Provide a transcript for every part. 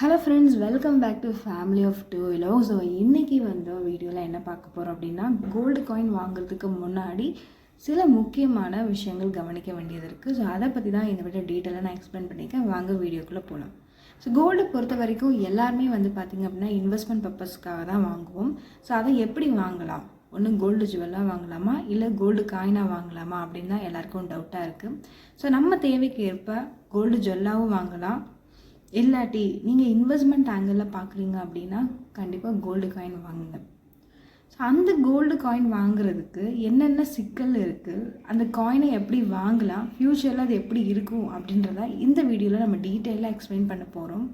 Hello friends welcome back to family of two விலோ so இன்றைக்கி வந்த வீடியோவில் என்ன பார்க்க போகிறோம் அப்படின்னா கோல்டு காயின் வாங்குறதுக்கு முன்னாடி சில முக்கியமான விஷயங்கள் கவனிக்க வேண்டியது இருக்குது ஸோ அதை பற்றி தான் இந்த விட டீட்டெயிலாக நான் எக்ஸ்பிளைன் பண்ணியிருக்கேன். வாங்க வீடியோக்குள்ளே போகலாம் ஸோ கோல்டு பொறுத்த வரைக்கும் எல்லாருமே வந்து பார்த்திங்க அப்படின்னா இன்வெஸ்ட்மெண்ட் பர்பஸ்க்காக தான் வாங்குவோம். ஸோ அதை எப்படி வாங்கலாம்? ஒன்று கோல்டு ஜுவல்லாக வாங்கலாமா? இல்லை கோல்டு காயினாக வாங்கலாமா? அப்படின்னு தான் எல்லாருக்கும் டவுட்டாக இருக்குது ஸோ நம்ம தேவைக்கு ஏற்ப கோல்டு ஜுவல்லாகவும் வாங்கலாம். இல்லாட்டி நீங்கள் இன்வெஸ்ட்மெண்ட் ஆங்கிளில் பார்க்குறீங்க அப்படின்னா கண்டிப்பாக கோல்டு காயின் வாங்குங்க. ஸோ அந்த கோல்டு காயின் வாங்குறதுக்கு என்னென்ன சிக்கல் இருக்குது அந்த காயினை எப்படி வாங்கலாம்? ஃப்யூச்சரில் அது எப்படி இருக்கும்? அப்படின்றத இந்த வீடியோவில் நம்ம டீட்டெயிலாக எக்ஸ்பிளைன் பண்ண போகிறோம்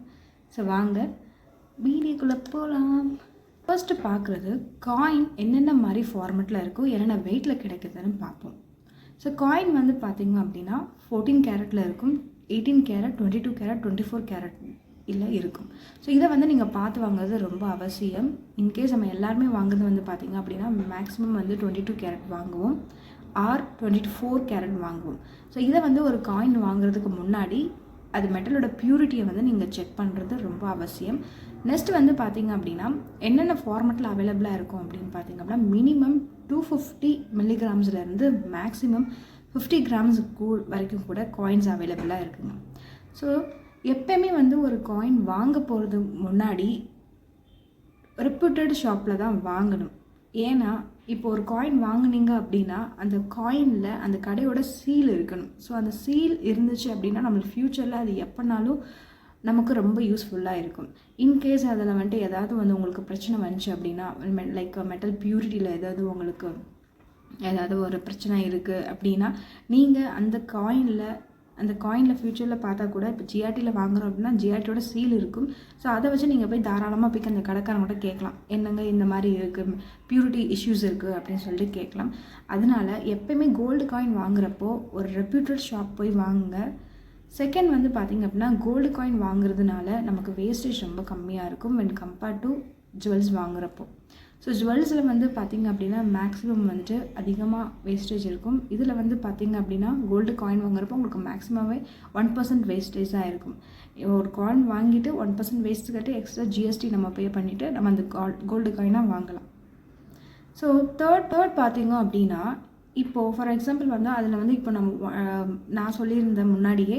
ஸோ வாங்க வீடியோக்குள்ளே போகலாம் ஃபர்ஸ்ட்டு பார்க்குறது காயின் என்னென்ன மாதிரி ஃபார்மெட்டில் இருக்கோ என்னென்ன வெயிட்டில் கிடைக்குதுன்னு பார்ப்போம். ஸோ காயின் வந்து பார்த்திங்க அப்படின்னா ஃபோர்டீன் கேரட்டில் இருக்கும். Eighteen carat twenty two carat twenty four carat இல்லை இருக்கும். ஸோ இதை வந்து நீங்கள் பார்த்து வாங்குறது ரொம்ப அவசியம். இன்கேஸ் நம்ம எல்லாருமே வாங்குறது வந்து பார்த்திங்க அப்படின்னா மேக்ஸிமம் வந்து டுவெண்ட்டி டூ கேரட் வாங்குவோம். ஆர் டுவெண்ட்டி ஃபோர் கேரட் வாங்குவோம். ஸோ இதை வந்து ஒரு காயின் வாங்குறதுக்கு முன்னாடி அது மெட்டலோட ப்யூரிட்டியை வந்து நீங்கள் செக் பண்ணுறது ரொம்ப அவசியம். நெக்ஸ்ட் வந்து பார்த்தீங்க அப்படின்னா என்னென்ன ஃபார்மெட்டில் அவைலபிளாக இருக்கும் அப்படின்னு பார்த்தீங்க அப்படின்னா மினிமம் டூ ஃபிஃப்டி மில்லிகிராம்ஸ்லேருந்து மேக்ஸிமம் ஃபிஃப்டி கிராம்ஸ் கூ வரைக்கும் கூட காயின்ஸ் அவைலபிளாக இருக்குங்க. ஸோ எப்பயுமே வந்து ஒரு காயின் வாங்க போகிறது முன்னாடி ரெப்யூட்டட் ஷாப்பில் தான் வாங்கணும். ஏன்னா இப்போ ஒரு காயின் வாங்குனீங்க அப்படின்னா அந்த காயினில் அந்த கடையோட சீல் இருக்கணும். ஸோ அந்த சீல் இருந்துச்சு அப்படின்னா நம்மளுக்கு ஃப்யூச்சரில் அது எப்போனாலும் நமக்கு ரொம்ப யூஸ்ஃபுல்லாக இருக்கும். இன்கேஸ் அதில் வந்துட்டு ஏதாவது வந்து உங்களுக்கு பிரச்சனை வந்துச்சு அப்படின்னா லைக் மெட்டல் பியூரிட்டியில் ஏதாவது உங்களுக்கு ஏதாவது ஒரு பிரச்சனை இருக்குது அப்படின்னா நீங்கள் அந்த காயினில் அந்த காயினில் ஃப்யூச்சரில் பார்த்தா கூட இப்போ ஜிஆர்டியில் வாங்குறோம் அப்படின்னா ஜிஆர்டியோட சீல் இருக்கும். ஸோ அதை வச்சு நீங்கள் போய் தாராளமாக போய் அந்த கடைக்காரங்கிட்ட கேட்கலாம். என்னங்க இந்த மாதிரி இருக்குது பியூரிட்டி இஷ்யூஸ் இருக்குது அப்படின்னு சொல்லிட்டு கேட்கலாம். அதனால எப்பயுமே கோல்டு காயின் வாங்குறப்போ ஒரு ரெப்யூட்டட் ஷாப் போய் வாங்குங்க. செகண்ட் வந்து பார்த்திங்க அப்படின்னா கோல்டு காயின் வாங்குறதுனால நமக்கு வேஸ்டேஜ் ரொம்ப கம்மியாக இருக்கும். வென் கம்பேர்ட் டு ஜுவல்ஸ் வாங்குறப்போ. ஸோ ஜுவல்ஸில் வந்து பார்த்திங்க அப்படின்னா மேக்ஸிமம் வந்துட்டு அதிகமாக வேஸ்டேஜ் இருக்கும். இதில் வந்து பார்த்திங்க அப்படின்னா கோல்டு காயின் வாங்குறப்போ உங்களுக்கு மேக்ஸிமமே ஒன் பர்சன்ட் வேஸ்டேஜாக இருக்கும். ஒரு காயின் வாங்கிட்டு ஒன் பர்சன்ட் வேஸ்ட் கட்டி எக்ஸ்ட்ரா ஜிஎஸ்டி நம்ம பே பண்ணிவிட்டு நம்ம அந்த கோல்டு காயினாக வாங்கலாம். ஸோ தேர்ட் தேர்ட் பார்த்தீங்க அப்படின்னா இப்போது ஃபார் எக்ஸாம்பிள் வந்து அதில் வந்து இப்போ நம்ம நான் சொல்லியிருந்த முன்னாடியே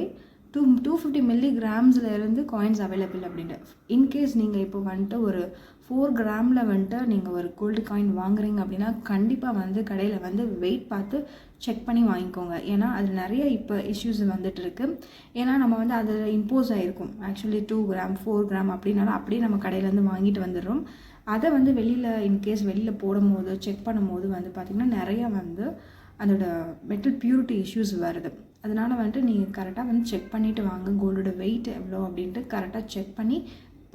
டூ டூ ஃபிஃப்டி மில்லி கிராம்ஸில் இருந்து காயின்ஸ் அவைலபிள் அப்படின்ட்டு. இன்கேஸ் நீங்கள் இப்போ வந்துட்டு ஒரு ஃபோர் கிராமில் வந்துட்டு நீங்கள் ஒரு கோல்டு காயின் வாங்குறீங்க அப்படின்னா கண்டிப்பாக வந்து கடையில் வந்து வெயிட் பார்த்து செக் பண்ணி வாங்கிக்கோங்க. ஏன்னா அது நிறைய இப்போ இஷ்யூஸ் வந்துட்டு இருக்கு. ஏன்னா நம்ம வந்து அதில் இம்போஸ் ஆகிருக்கும் actually two gram four gram அப்படின்னாலும் அப்படியே நம்ம கடையிலேருந்து வாங்கிட்டு வந்துடுறோம். அதை வந்து வெளியில் இன்கேஸ் வெளியில் போடும் போது செக் பண்ணும் போது வந்து பார்த்திங்கன்னா நிறையா வந்து அதோட மெட்டல் பியூரிட்டி இஷ்யூஸ் வருது. அதனால் வந்துட்டு நீங்கள் கரெக்டாக வந்து செக் பண்ணிவிட்டு வாங்க. கோல்டோட வெயிட் எவ்வளோ அப்படின்ட்டு கரெக்டாக செக் பண்ணி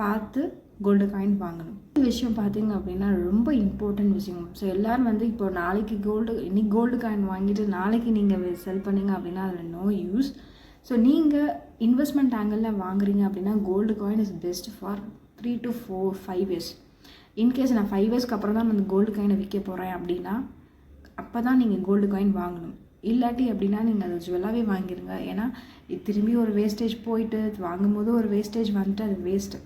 பார்த்து கோல்டு காயின் வாங்கணும். இந்த விஷயம் பார்த்தீங்க அப்படின்னா ரொம்ப இம்பார்ட்டன்ட் விஷயம். ஸோ எல்லோரும் வந்து இப்போ நாளைக்கு கோல்டு இன்னைக்கு கோல்டு காயின் வாங்கிட்டு நாளைக்கு நீங்கள் செல் பண்ணீங்க அப்படின்னா அதில் நோ யூஸ் ஸோ நீங்கள் இன்வெஸ்ட்மெண்ட் ஆங்கிளில் வாங்குறீங்க அப்படின்னா gold coin is best for three to four five years in case நான் ஃபைவ் இயர்ஸ்க்கு அப்புறம் தான் அந்த கோல்டு காயினை விற்க போகிறேன் அப்படின்னா அப்போ தான் நீங்கள் கோல்டு காயின் வாங்கணும். இல்லாட்டி அப்படின்னா நீங்கள் அதை ஜுவல்லாகவே வாங்கிடுங்க ஏன்னா திரும்பி ஒரு வேஸ்டேஜ் போயிட்டு வாங்கும்போது ஒரு வேஸ்டேஜ் வந்துட்டு அது வேஸ்ட்டு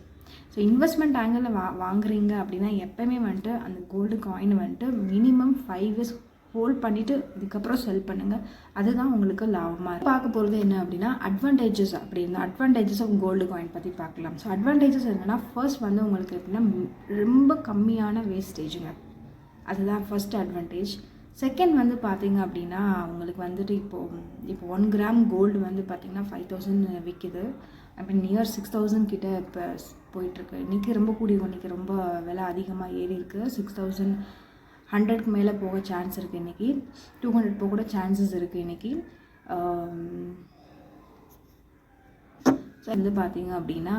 ஸோ இன்வெஸ்ட்மெண்ட் ஆங்கிளில் வா வாங்குறீங்க அப்படின்னா எப்போயுமே வந்துட்டு அந்த கோல்டு காயின் வந்துட்டு மினிமம் ஃபைவ் இயர்ஸ் ஹோல்ட் பண்ணிவிட்டு இதுக்கப்புறம் செல் பண்ணுங்கள் அதுதான் உங்களுக்கு லாபமாக இருக்கும். பார்க்க போகிறது என்ன அப்படின்னா அட்வான்டேஜஸ் அப்படின்னா அட்வான்டேஜஸ் ஆஃப் கோல்டு காயின் பற்றி பார்க்கலாம். ஸோ அட்வான்டேஜஸ் என்னென்னா ஃபர்ஸ்ட் வந்து உங்களுக்கு எப்படின்னா ரொம்ப கம்மியான வேஸ்டேஜுங்க அதுதான் ஃபர்ஸ்ட் அட்வான்டேஜ் செகண்ட் வந்து பார்த்தீங்க அப்படின்னா உங்களுக்கு வந்துட்டு இப்போது இப்போ ஒன் கிராம் கோல்டு வந்து பார்த்திங்கன்னா ஃபைவ் தௌசண்ட் விற்கிது அப்படி நியர் சிக்ஸ் தௌசண்ட் கிட்டே இப்போ போயிட்டுருக்கு. இன்றைக்கி ரொம்ப கூடி இன்றைக்கி ரொம்ப விலை அதிகமாக ஏறி இருக்குது சிக்ஸ் தௌசண்ட் ஹண்ட்ரட்க்கு மேலே போக சான்ஸ் இருக்குது இன்றைக்கி டூ ஹண்ட்ரட் போக கூட சான்சஸ் இருக்குது இன்றைக்கி ஸோ வந்து பார்த்தீங்க அப்படின்னா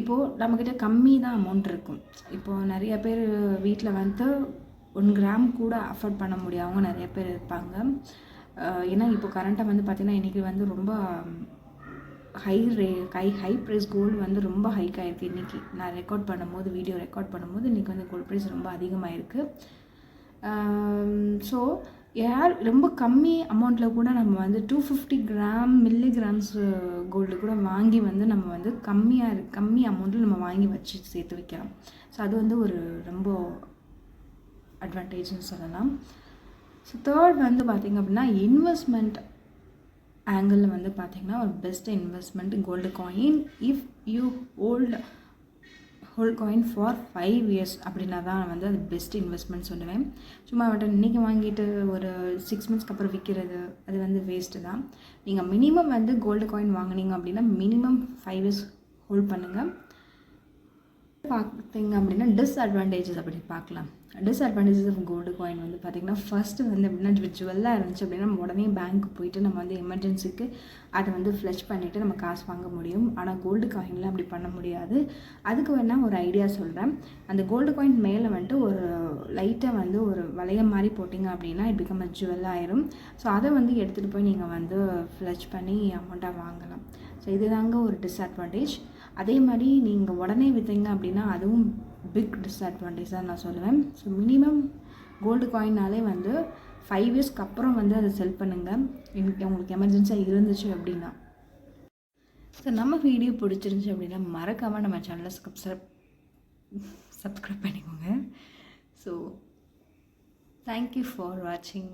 இப்போது நம்மக்கிட்ட கம்மி தான் அமௌண்ட் இருக்கும். இப்போது நிறைய பேர் வீட்டில் வந்து ஒன் கிராம் கூட அஃபோர்ட் பண்ண முடியாதவங்க நிறைய பேர் இருப்பாங்க. ஏன்னா இப்போ கரண்ட்டாக வந்து பார்த்திங்கன்னா இன்றைக்கி வந்து ரொம்ப ஹை ரே ஹை ஹை ப்ரைஸ் கோல்டு வந்து ரொம்ப ஹைக் ஆகிருக்கு இன்றைக்கி நான் ரெக்கார்ட் பண்ணும்போது வீடியோ ரெக்கார்ட் பண்ணும்போது இன்றைக்கி வந்து கோல்டு ப்ரைஸ் ரொம்ப அதிகமாக இருக்குது ஸோ யார் ரொம்ப கம்மி அமௌண்ட்டில் கூட நம்ம வந்து two fifty gram milligrams gold கூட வாங்கி வந்து நம்ம வந்து கம்மியாக இரு கம்மி அமௌண்ட்டில் நம்ம வாங்கி வச்சு சேர்த்து வைக்கலாம். ஸோ அது வந்து ஒரு ரொம்ப அட்வான்டேஜ்னு சொல்லலாம். ஸோ தேர்ட் வந்து பார்த்திங்க அப்படின்னா இன்வெஸ்ட்மெண்ட் ஆங்கிளில் வந்து பார்த்திங்கன்னா ஒரு best investment gold coin if you hold whole coin for five years அப்படின்னா தான் வந்து அது பெஸ்ட் இன்வெஸ்ட்மெண்ட் சொல்லுவேன். சும்மா வந்துட்டு இன்றைக்கி வாங்கிட்டு ஒரு சிக்ஸ் மந்த்ஸ்க்கு அப்புறம் விற்கிறது அது வந்து வேஸ்ட்டு தான். நீங்கள் மினிமம் வந்து கோல்டு காயின் வாங்கினீங்க அப்படின்னா மினிமம் ஃபைவ் இயர்ஸ் ஹோல்ட் பண்ணுங்கள் திங் அப்படின்னா டிஸ்அட்வான்டேஜஸ் அப்படி பார்க்கலாம். டிஸ்அட்வான்டேஜஸ் ஆஃப் கோல்டு காயின் வந்து பார்த்திங்கன்னா ஃபஸ்ட்டு வந்து எப்படின்னா ஜுவல்லாக இருந்துச்சு அப்படின்னா நம்ம உடனே பேங்க் போயிட்டு நம்ம வந்து எமர்ஜென்சிக்கு அதை வந்து ஃப்ளஷ் பண்ணிவிட்டு நம்ம காசு வாங்க முடியும். ஆனால் கோல்டு காயினில் அப்படி பண்ண முடியாது. அதுக்கு வேணால் ஒரு ஐடியா சொல்கிறேன் அந்த கோல்டு காயின் மேலே வந்துட்டு ஒரு லைட்டாக வந்து ஒரு வளையம் மாதிரி போட்டிங்க அப்படின்னா இட் பிகம் அ ஜுவல் ஆயிரும். ஸோ அதை வந்து எடுத்துகிட்டு போய் நீங்கள் வந்து ஃப்ளஷ் பண்ணி அமௌண்ட்டாக வாங்கலாம். ஸோ இதுதாங்க ஒரு டிஸ்அட்வான்டேஜ் அதே மாதிரி நீங்கள் உடனே விற்றீங்க அப்படின்னா அதுவும் பிக் டிஸ்அட்வான்டேஜ் தான் நான் சொல்லுவேன். ஸோ மினிமம் கோல்டு காயின்னாலே வந்து ஃபைவ் இயர்ஸ்க்கு அப்புறம் வந்து அதை செல் பண்ணுங்கள் உங்களுக்கு எமர்ஜென்சியாக இருந்துச்சு அப்படின்னா. ஸோ நம்ம வீடியோ பிடிச்சிருந்துச்சி அப்படின்னா மறக்காமல் நம்ம சேனலை சப்ஸ்கிரைப் சப்ஸ்கிரைப் பண்ணிக்கோங்க. ஸோ தேங்க்யூ ஃபார் வாட்சிங்